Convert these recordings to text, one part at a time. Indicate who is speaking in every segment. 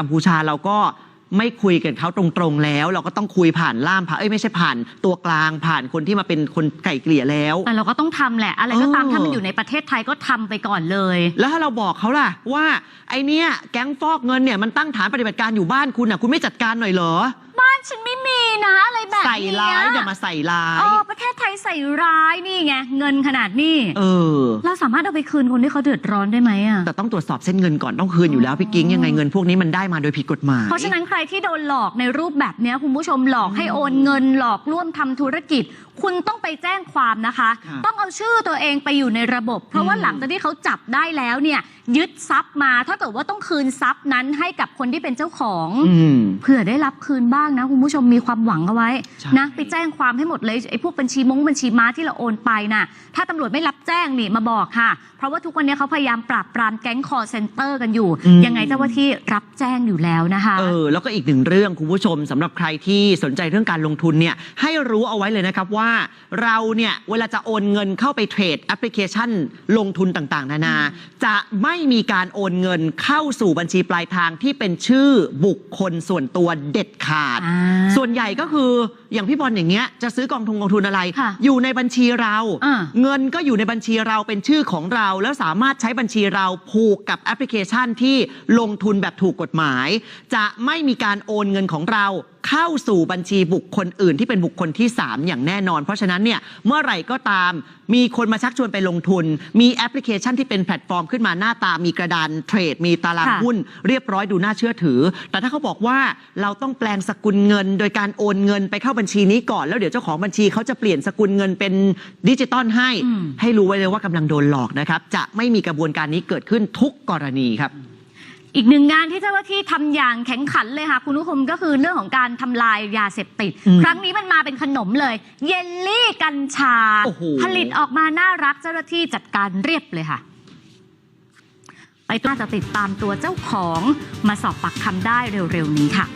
Speaker 1: กัมพูชาเราก็ไม่คุยกับเขาตรงๆแล้ว เราก็ต้องคุยผ่านล่ามผ่านเอ้ยไม่ใช่ผ่านตัวกลางผ่านคนที่มาเป็นคนไก่เกลี่ยแล้ว
Speaker 2: แต่เราก็ต้องทำแหละ อะไรก็ตาม
Speaker 1: เออ
Speaker 2: ถ้ามันอยู่ในประเทศไทยก็ทำไปก่อนเลย
Speaker 1: แล้วถ้าเราบอกเขาล่ะ ว่าไอเนี้ยแก๊งฟอกเงินเนี่ยมันตั้งฐานปฏิบัติการอยู่บ้านคุณอะคุณไม่จัดการหน่อยเหรอ
Speaker 2: บ้านฉันไม่มีนะอะไรแบบ
Speaker 1: ใส่
Speaker 2: เนี้
Speaker 1: ร้ายอย่ามาใส่ร้าย
Speaker 2: เออประเทศไทยใส่ร้ายนี่ไงเงินขนาดนี้
Speaker 1: เออ
Speaker 2: เราสามารถเอาไปคืนคนที่เขาเดือดร้อนได้ไหมอะ
Speaker 1: แต่ต้องตรวจสอบเส้นเงินก่อนต้องคืนอยู่แล้วพี่กิ้งยังไงเงินพวกนี้มันได้มาโดยผิดกฎหมาย
Speaker 2: เพราะฉะนั้นใครที่โดนหลอกในรูปแบบเนี้ยคุณผู้ชมหลอกให้โอนเงินหลอกร่วมทำธุรกิจ คุณต้องไปแจ้งความนะคะ
Speaker 1: ครับ
Speaker 2: ต้องเอาชื่อตัวเองไปอยู่ในระบบ เพราะว่า
Speaker 1: อืม
Speaker 2: หลังจากที่เขาจับได้แล้วเนี่ยยึดทรัพย์มาถ้าเกิดว่าต้องคืนทรัพย์นั้นให้กับคนที่เป็นเจ้าของ
Speaker 1: อืม
Speaker 2: เผื่อได้รับคืนบ้างนะ คุณผู้ชมมีความหวังเอาไว้
Speaker 1: ใช่
Speaker 2: นะไปแจ้งความให้หมดเลยไอ้พวกบัญชีมงบัญชีม้าที่เราโอนไปน่ะ ถ้าตำรวจไม่รับแจ้งนี่มาบอกค่ะ เพราะว่าทุกวันนี้เขาพยายามปราบปรามแก๊งคอร์เซนเตอร์กันอยู่
Speaker 1: อืม
Speaker 2: ยังไงเจ้าหน้าที่รับแจ้งอยู่แล้วนะคะ
Speaker 1: เออแล้วก็อีกหนึ่งเรื่องคุณผู้ชมสำหรับใครที่สนใจเรื่องการลงทุนเนี่ยให้รู้เอาไว้เลยนะครับว่าเราเนี่ยเวลาจะโอนเงินเข้าไปเทรดแอปพลิเคชันลงทุนต่างๆ นานา จะไม่มีการโอนเงินเข้าสู่บัญชีปลายทางที่เป็นชื่อบุคคลส่วนตัวเด็ดขาด
Speaker 2: อ่า
Speaker 1: ส่วนใหญ่ก็คือ อย่างพี่บอลอย่างเงี้ยจะซื้อกองทุนกองทุนอะไร
Speaker 2: ค่ะ
Speaker 1: อยู่ในบัญชีเรา
Speaker 2: อ่า
Speaker 1: เงินก็อยู่ในบัญชีเราเป็นชื่อของเรา แล้วสามารถใช้บัญชีเราผูกกับแอปพลิเคชันที่ลงทุนแบบถูกกฎหมาย จะไม่มีการโอนเงินของเราเข้าสู่บัญชีบุคคลอื่นที่เป็นบุคคลที่ 3 อย่างแน่นอน เพราะฉะนั้นเนี่ยเมื่อไหร่ก็ตาม มีคนมาชักชวนไปลงทุน มีแอปพลิเคชันที่เป็นแพลตฟอร์มขึ้นมาหน้าตามีกระดานเทรด มีตาราง
Speaker 2: ค่ะ
Speaker 1: หุ้น เรียบร้อยดูน่าเชื่อถือ แต่ถ้าเขาบอกว่าเราต้องแปลงสกุลเงิน โดยการโอนเงินไปเข้าบัญชีนี้ก่อนแล้วเดี๋ยวเจ้าของบัญชีเขาจะเปลี่ยนสกุลเงินเป็นดิจิตอลให้
Speaker 2: อืม
Speaker 1: ให้รู้ไว้เลยว่ากำลังโดนหลอกนะครับ จะไม่มีกระบวนการนี้เกิดขึ้นทุกกรณีครับ
Speaker 2: อีกหนึ่งงานที่เจ้าหน้าที่ทำอย่างแข็งขันเลยค่ะ คุณผู้ชมก็คือเรื่องของการทำลายยาเสพติด
Speaker 1: อืม
Speaker 2: ครั้งนี้มันมาเป็นขนมเลย เยลลี่กัญชา
Speaker 1: โอ้โห
Speaker 2: ผลิตออกมาน่ารักเจ้าหน้าที่จัดการเรียบเลยค่ะ ไปน่าจะติดตามตัวเจ้าของมาสอบปากคำได้เร็วๆนี้ค่ะ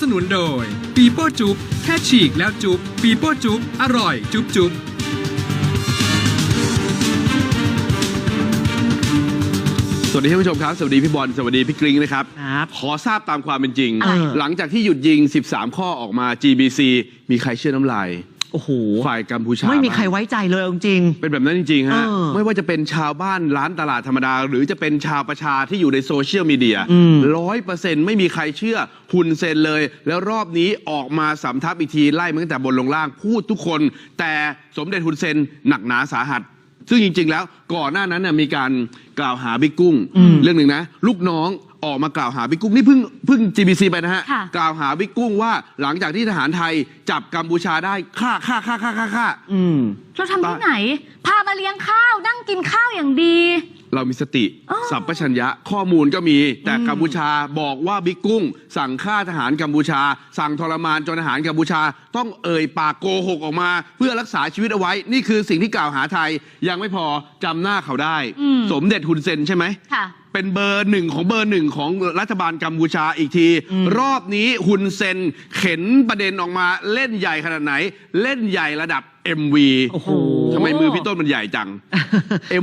Speaker 3: สนับสนุนโดย ปีโป้จุ๊บแค่ฉีกแล้วจุ๊บปีโป้จุ๊บอร่อย จุ๊บจุ๊บ
Speaker 4: สวัสดีท่านผู้ชมครับ สวัสดีพี่บอลสวัสดีพี่กริ้งนะครับ
Speaker 1: ครับ
Speaker 4: ขอทราบตามความเป็นจริง
Speaker 1: อะไร
Speaker 4: หลังจากที่หยุดยิง 13 ข้อออกมา GBC มีใครเชื่อน้ำลาย
Speaker 1: โอ้โห
Speaker 4: ฝ่ายกัมพูชา
Speaker 1: ไม่มีใคร
Speaker 4: บ้าง
Speaker 1: ไว้ใจเลยเอาจริง
Speaker 4: เป็นแบบนั้นจริงๆฮะ
Speaker 1: เออ
Speaker 4: ไม่ว่าจะเป็นชาวบ้านร้านตลาดธรรมดา หรือจะเป็นชาวประชาที่อยู่ในโซเชียลมีเดีย
Speaker 1: อืม
Speaker 4: ร้อยเปอร์เซ็นต์ไม่มีใครเชื่อหุ่นเซนเลย แล้วรอบนี้ออกมาสำทับอีกทีไล่มาตั้งแต่บนลงล่างพูดทุกคน แต่สมเด็จหุ่นเซนหนักหนาสาหัส ซึ่งจริง ๆ แล้วก่อนหน้านั้นน่ะมีการกล่าวหาบิ๊กกุ้ง
Speaker 1: อืม
Speaker 4: เรื่องหนึ่งนะ ลูกน้อง ออกมากล่าวหาบิ๊กกุ้งนี่เพิ่งเพิ่ง GBC ไปนะฮะ
Speaker 2: ค่ะ
Speaker 4: กล่าวหาบิ๊กกุ้งว่าหลังจากที่ทหารไทยจับกัมพูชาได้ฆ่าฆ่าฆ่าฆ่าฆ่าฆ่า
Speaker 1: อืม
Speaker 2: เราทำที่ไหน พามาเลี้ยงข้าวนั่งกินข้าวอย่างดี
Speaker 4: เรามีสติ
Speaker 2: อ๋อ
Speaker 4: สัมปชัญญะข้อมูลก็มี แต่
Speaker 1: อืม
Speaker 4: กัมพูชาบอกว่าบิ๊กกุ้ง สั่งฆ่าทหารกัมพูชา สั่งทรมานจนทหารกัมพูชา ต้องเอ่ยปากโกหกออกมา เพื่อรักษาชีวิตเอาไว้ นี่คือสิ่งที่กล่าวหาไทย ยังไม่พอจำหน้าเขาได้
Speaker 2: อืม
Speaker 4: สมเด็จฮุนเซนใช่ไหม
Speaker 2: ค่ะ
Speaker 4: เป็นเบอร์หนึ่งของเบอร์หนึ่งของรัฐบาลกัมพูชาอีกที
Speaker 1: อืม
Speaker 4: รอบนี้ฮุนเซนเข็นประเด็นออกมาเล่นใหญ่ขนาดไหน เล่นใหญ่ระดับ MV
Speaker 1: โอ้โห
Speaker 4: ทำไมมือพี่ต้นมันใหญ่จัง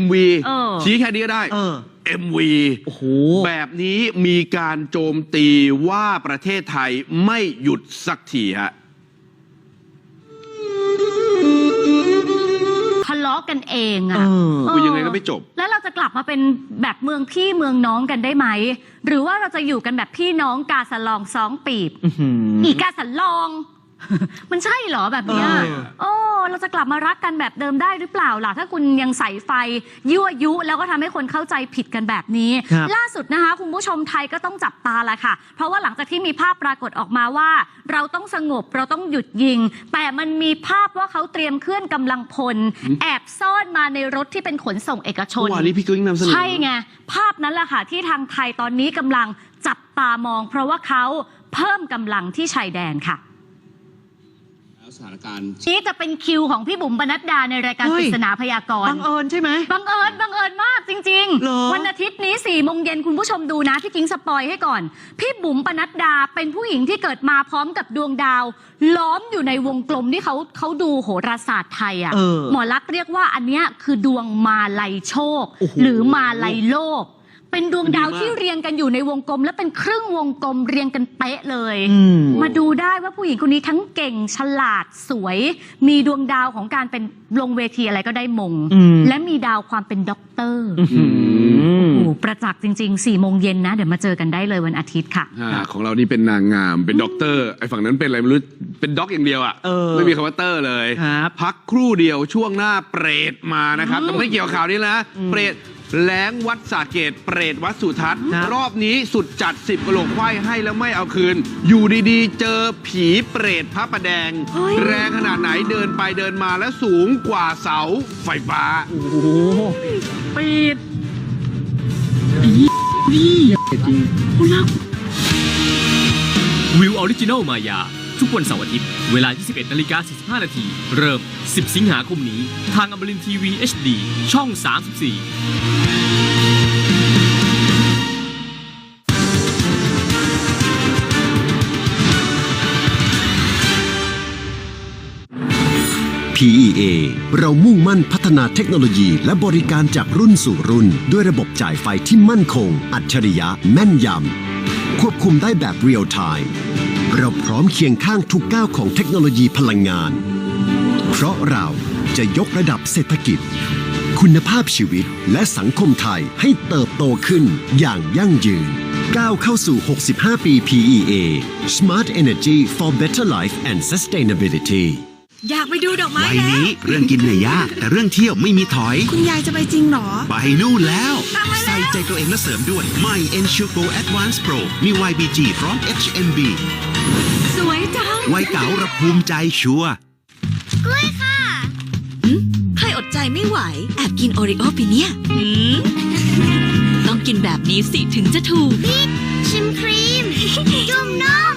Speaker 4: MV
Speaker 2: เออ
Speaker 4: ชี้แค่นี้ก็ได้
Speaker 1: เออ
Speaker 4: MV
Speaker 1: โอ้โห
Speaker 4: แบบนี้มีการโจมตีว่าประเทศไทยไม่หยุดสักทีฮะาะ
Speaker 2: กันเอง
Speaker 1: เอ
Speaker 2: อะ
Speaker 1: อ
Speaker 4: คุยยังไงก็ไม่จบ
Speaker 2: แล้วเราจะกลับมาเป็นแบบเมืองพี่เมืองน้องกันได้ไหม หรือว่าเราจะอยู่กันแบบพี่น้องกาสะลองสองปีบ
Speaker 1: อื้อหือ
Speaker 2: อีกกาสะลอง มันใช่เหรอแบบเนี้ย
Speaker 1: เออ
Speaker 2: โอ้เราจะกลับมารักกันแบบเดิมได้หรือเปล่าล่ะ ถ้าคุณยังใส่ไฟยั่วยุ แล้วก็ทำให้คนเข้าใจผิดกันแบบนี้
Speaker 1: ครับ
Speaker 2: ล่าสุดนะคะ คุณผู้ชมไทยก็ต้องจับตาแหละค่ะ เพราะว่าหลังจากที่มีภาพปรากฏออกมาว่า เราต้องสงบเราต้องหยุดยิง แต่มันมีภาพว่าเขาเตรียมเคลื่อนกำลังพล แอบซ่อนมาในรถที่เป็นขนส่งเอกชน
Speaker 4: เมื่อวานนี้พี่กริ้งนำเสนอ
Speaker 2: ใช่ไงภาพนั้นแหละค่ะที่ทางไทยตอนนี้กำลังจับตามอง เพราะว่าเขาเพิ่มกำลังที่ชายแดนค่ะ
Speaker 4: สถานการณ์
Speaker 2: นี้จะเป็นคิวของพี่บุ๋มปนัดดาในรายการ
Speaker 1: เฮ้
Speaker 2: ป
Speaker 1: ย
Speaker 2: ริศนาพยากรณ์
Speaker 1: บังเอิญใช่ไหม
Speaker 2: บังเอิญบังเอิญมากจริง
Speaker 1: เหรอ
Speaker 2: วันอาทิตย์นี้4ี่โมงเย็นคุณผู้ชมดูนะพี่กิ้งสปอยให้ก่อน พี่บุ๋มปนัดดาเป็นผู้หญิงที่เกิดมาพร้อมกับดวงดาว ล้อมอยู่ในวงกลมที่เขาเขาดูโหราศาสตร์ไทยอะ
Speaker 1: เออ
Speaker 2: หมอลักษณ์เรียกว่าอันเนี้ยคือดวงมาลัยโชค
Speaker 1: โอ้โห
Speaker 2: หรือมาลัยโลก เป็นดวงดาว
Speaker 4: ดีมาก
Speaker 2: ที่เรียงกันอยู่ในวงกลม และเป็นครึ่งวงกลมเรียงกันเป๊ะเลย
Speaker 1: อืม
Speaker 2: มาดูได้ว่าผู้หญิงคนนี้ทั้งเก่งฉลาดสวย มีดวงดาวของการเป็นลงเวทีอะไรก็ได้มง
Speaker 1: อืม
Speaker 2: และมีดาวความเป็นด็อกเตอร์
Speaker 1: อืม
Speaker 2: โอ้โหประจักษ์จริงๆ4ี่โมงเย็นนะ เดี๋ยวมาเจอกันได้เลยวันอาทิตย์ค่ะ
Speaker 4: อ่าของเรานี่เป็นนางงาม เป็นด็อกเตอร์ ไอ้ฝั่งนั้นเป็นอะไรไม่รู้ เป็นด็อกอย่างเดียวอะ
Speaker 1: เออ
Speaker 4: ไม่มีคำว่าเตอร์เลย
Speaker 1: ครับ
Speaker 4: พักครู่เดียวช่วงหน้าเปรตมานะครับ แต่ไม่เกี่ยวกับข่าวนี้นะ เปรต แล้งวัดสาเกตเปรตวัดสุทัศน์
Speaker 1: ครับ
Speaker 4: รอบนี้สุดจัดสิบกะโหลกไขว้ให้แล้วไม่เอาคืน อยู่ดีๆ เจอผีเปรตพระประแดง
Speaker 2: เฮ้ย
Speaker 4: แรงขนาดไหนเดินไปเดินมาแล้วสูงกว่าเสาไฟฟ้า
Speaker 1: โอ้โหปีด
Speaker 5: วิวออริจินอลมายา ทุกวันเสาร์อาทิตย์ เวลา 21นาฬิกา45 นาที เริ่ม 10 สิงหาคมนี้ ทางอมรินทีวี HD ช่อง 34
Speaker 6: PEA เรามุ่งมั่นพัฒนาเทคโนโลยีและบริการจากรุ่นสู่รุ่น ด้วยระบบจ่ายไฟที่มั่นคง อัจฉริยะแม่นยำ ควบคุมได้แบบเรียลไทม์ เราพร้อมเคียงข้างทุกก้าวของเทคโนโลยีพลังงาน เพราะเราจะยกระดับเศรษฐกิจ คุณภาพชีวิตและสังคมไทยให้เติบโตขึ้นอย่างยั่งยืน ก้าวเข้าสู่ 65 ปี PEA Smart Energy for Better Life and Sustainability
Speaker 7: อยากไปดูดอกไม้
Speaker 8: วัย
Speaker 7: แล้ว
Speaker 8: นี้เรื่องกินเนี่ยยาก แต่เรื่องเที่ยวไม่มีถอย
Speaker 7: คุณยายจะไปจริงเหรอ
Speaker 8: ไปนู่นแล้ว ใส่ใจตัวเองและเสริมด้วยใหม่ Ensure Go Advance Pro มี YBG พร้อม HMB
Speaker 7: สวยจัง
Speaker 8: วัยเก๋าระภูมิใจชัวร์
Speaker 7: ใครอดใจไม่ไหว แอบกินโอริโอปีเนี่ยต้องกินแบบนี้สิถึงจะถูก
Speaker 9: ชิมครีม จุ่มนม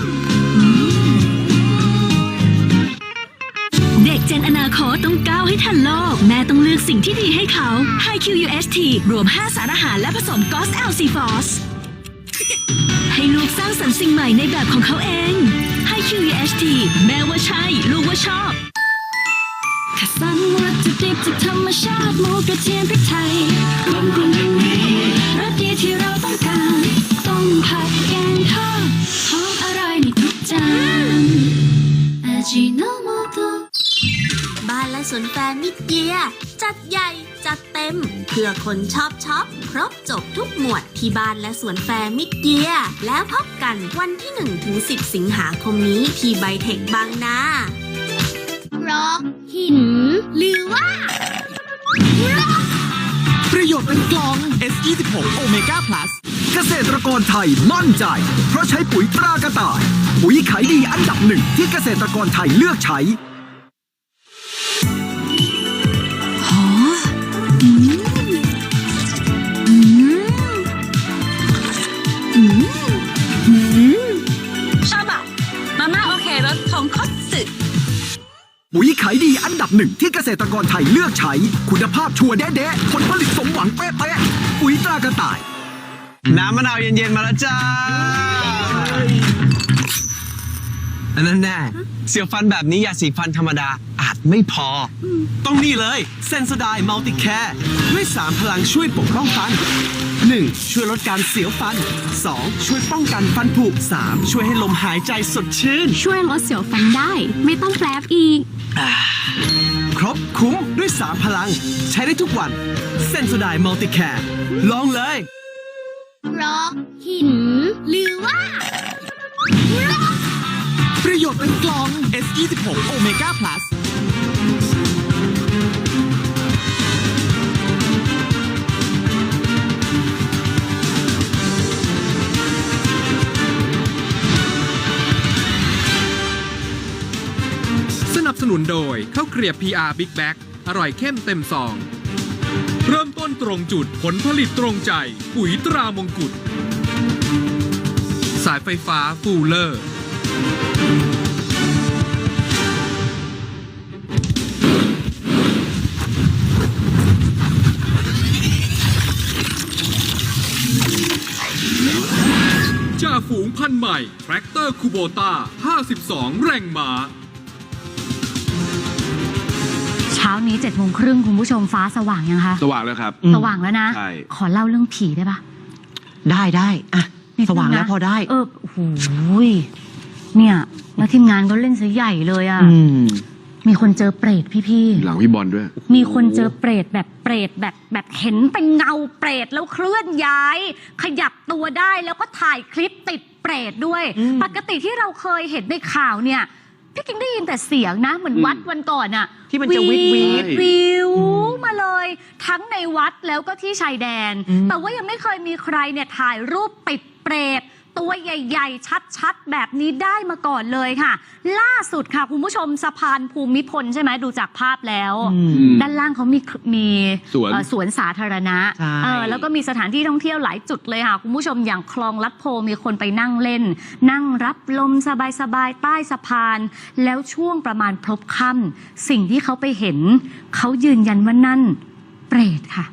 Speaker 10: เจนอนาคตต้องก้าวให้ทันโลก แม่ต้องเลือกสิ่งที่ดีให้เขา High QUHT รวม 5 สารอาหารและผสม GOS LC Force ให้ลูกสร้างสรรค์สิ่งใหม่ในแบบของเขาเอง High QUHT แม่ว่าใช่ ลูกว่าชอบคัดสรรวัตถุดิบจากธรรมชาติหมูกระเทียมพริกไทยรวมกลุ่มอย่างนี้ ส
Speaker 9: วนแฟร์มิดเยียจัดใหญ่ จัดเต็ม เพื่อคนชอบช็อป ครบจบทุกหมวดที่บ้านและสวนแฟร์มิดเยียแล้วพบกันวันที่ 1 ถึง 10 สิงหาคมนี้ที่ไบเทคบางนาเพราะหิน หรือว่า
Speaker 11: ประโยชน์เป็นกลอง S26 Omega Plus เกษตรกรไทยมั่นใจ เพราะใช้ปุ๋ยตรากระต่าย ปุ๋ยขายดีอันดับหนึ่งที่เกษตรกรไทยเลือกใช้ายดีอันดับหนึ่งที่เกษตรกรไทยเลือกใช้ คุณภาพชัวร์แด๊ะๆผลผลิตสมหวังเป๊ะๆปุ๋ยตรากระต่าย
Speaker 12: น้ำมะนาวเย็นๆมาแล้วจ้า นนั้นแน่เสียวฟันแบบนี้ยาสีฟันธรรมดาอาจไม่พอ ต้องนี่เลยเซนสไดมัลติแคร์ด้วย 3 พลังช่วยปกป้องฟัน 1. ช่วยลดการเสียวฟัน 2. ช่วยป้องกันฟันผุ 3. ช่วยให้ลมหายใจสดชื่น
Speaker 10: ช่วยลดเสียวฟันได้ ไม่ต้องแปลบอีก
Speaker 12: ครบคุ้มด้วย 3 พลัง ใช้ได้ทุกวันเซนสไดมัลติแคร์ลองเลย
Speaker 9: เพราะหิน หรือว่า
Speaker 11: ประโยชน์เป็นกลอง S26 Omega Plus
Speaker 3: สนับสนุนโดยข้าวเกรียบ PR Big Bag อร่อยเข้มเต็มซอง เริ่มต้นตรงจุดผลผลิตตรงใจ ปุ๋ยตรามงกุฎสายไฟฟ้าฟูลเลอร์ จ่าฝูงพันใหม่ แทรกเตอร์คูโบต้า 52 แรงม้า
Speaker 2: เช้านี้เจ็ดโมงครึ่งคุณผู้ชมฟ้าสว่างยังคะ
Speaker 4: สว่างแล้วครับ
Speaker 2: สว่างแล้วนะ
Speaker 4: ใช่
Speaker 2: ขอเล่าเรื่องผีได้ปะ
Speaker 1: ได้ได้อะสว่างแล้วพอได้
Speaker 2: เออโอ้หย เนี่ย แล้วทีมงานก็เล่นซะใหญ่เลยอะ่ะ
Speaker 1: อืม
Speaker 2: มีคนเจอเปรตพี่ๆ
Speaker 4: หลังพี่บอลด้วย
Speaker 2: มีคนเจอเปรตแบบเปรตแบบแบบเห็นเป็นเงาเปรตแล้วเคลื่อนย้าย ขยับตัวได้แล้วก็ถ่ายคลิปติดเปรตด้วย
Speaker 1: อืม
Speaker 2: ปกติที่เราเคยเห็นในข่าวเนี่ย พี่กิ๊งได้ยินแต่เสียงนะ เหมือน
Speaker 4: อืม
Speaker 2: วัดวันก่อนอะ
Speaker 1: ที่มันจะวิดวิด
Speaker 4: ใช่
Speaker 2: วิวมาเลย ทั้งในวัดแล้วก็ที่ชายแดน
Speaker 1: อืม
Speaker 2: แต่ว่ายังไม่เคยมีใครเนี่ยถ่ายรูปติดเปรต ตัวใหญ่ๆ ชัดๆ แบบนี้ได้มาก่อนเลยค่ะ ล่าสุดค่ะ คุณผู้ชมสะพานภูมิพลใช่ไหมดูจากภาพแล้ว
Speaker 1: อืม
Speaker 2: ด้านล่างเขามีมี
Speaker 4: สวน
Speaker 2: เอ่อสวนสาธารณะ
Speaker 1: ใช่
Speaker 2: เออแล้วก็มีสถานที่ท่องเที่ยวหลายจุดเลยค่ะ คุณผู้ชมอย่างคลองลัดโพมีคนไปนั่งเล่น นั่งรับลมสบายๆ ใต้สะพาน แล้วช่วงประมาณพลบค่ำสิ่งที่เขาไปเห็น เขายืนยันว่านั่น เปรตค่ะ